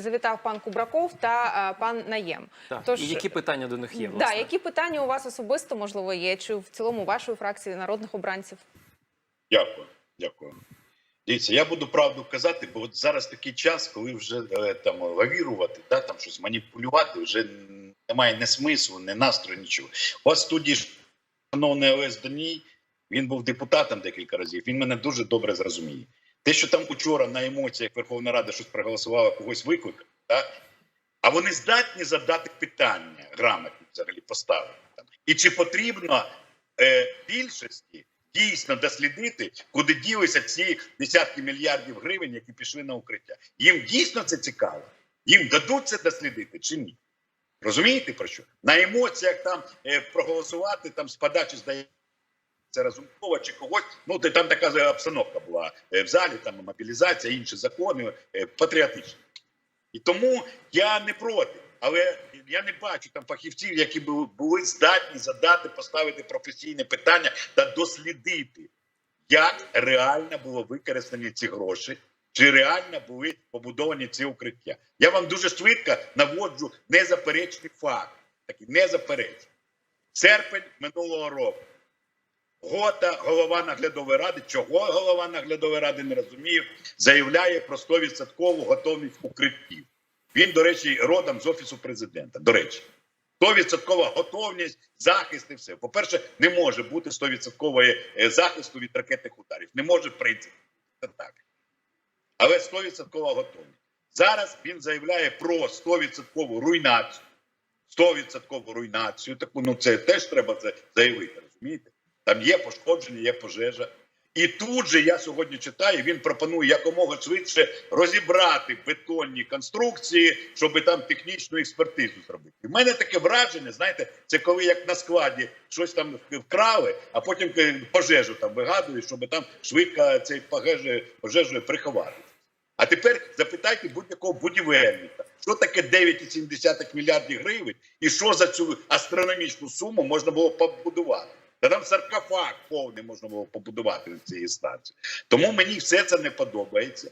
завітав пан Кубраков та е, пан Наєм. Так. Тож, І які питання до них є? да, які питання у вас особисто можливо є? Чи в цілому вашої фракції народних обранців? Дякую, дякую. Дивіться, я буду правду казати, бо от зараз такий час, коли вже е, там лавірувати, да, там щось маніпулювати, вже немає ні смислу, ні настрою, нічого. У вас в ж, шановний Олесь Даній, він був депутатом декілька разів. Він мене дуже добре зрозуміє. Те, що там учора на емоціях Верховна Рада щось проголосувала, когось викликав, так? а вони здатні задати питання грамотні взагалі поставити. Там. І чи потрібно е, більшості дійсно дослідити, куди ділися ці десятки мільярдів гривень, які пішли на укриття. Їм дійсно це цікаво. Їм дадуть це дослідити чи ні? Розумієте про що? На емоціях там е, проголосувати там з подачі здається Разумкова чи когось. Ну там така обстановка була е, в залі, там мобілізація, інші закони е, патріотичні. І тому я не проти, але я не бачу там фахівців, які були здатні задати, поставити професійне питання та дослідити, як реально було використані ці гроші, чи реально були побудовані ці укриття. Я вам дуже швидко наводжу незаперечний факт. Такий незаперечний. Серпень минулого року. Гота, голова наглядової ради, чого голова наглядової ради не розуміє, заявляє про 100% готовність укриттів. Він, до речі, родом з офісу президента. До речі, 100% готовність, захист і все. По-перше, не може бути 100% е, захисту від ракетних ударів. Не може в принципі. Це так. Але 100% готовність. Зараз він заявляє про 100% руйнацію. 100% руйнацію. Таку, ну це теж треба заявити, розумієте? Там є пошкодження, є пожежа. І тут же я сьогодні читаю, він пропонує якомога швидше розібрати бетонні конструкції, щоб там технічну експертизу зробити. У мене таке враження, знаєте, це коли як на складі щось там вкрали, а потім е, пожежу там вигадують, щоб там швидко цей пожежу, пожежу приховати. А тепер запитайте будь-якого будівельника, що таке 9,7 мільярдів гривень, і що за цю астрономічну суму можна було побудувати. Та там саркофаг повний можна було побудувати на цій станції. Тому мені все це не подобається.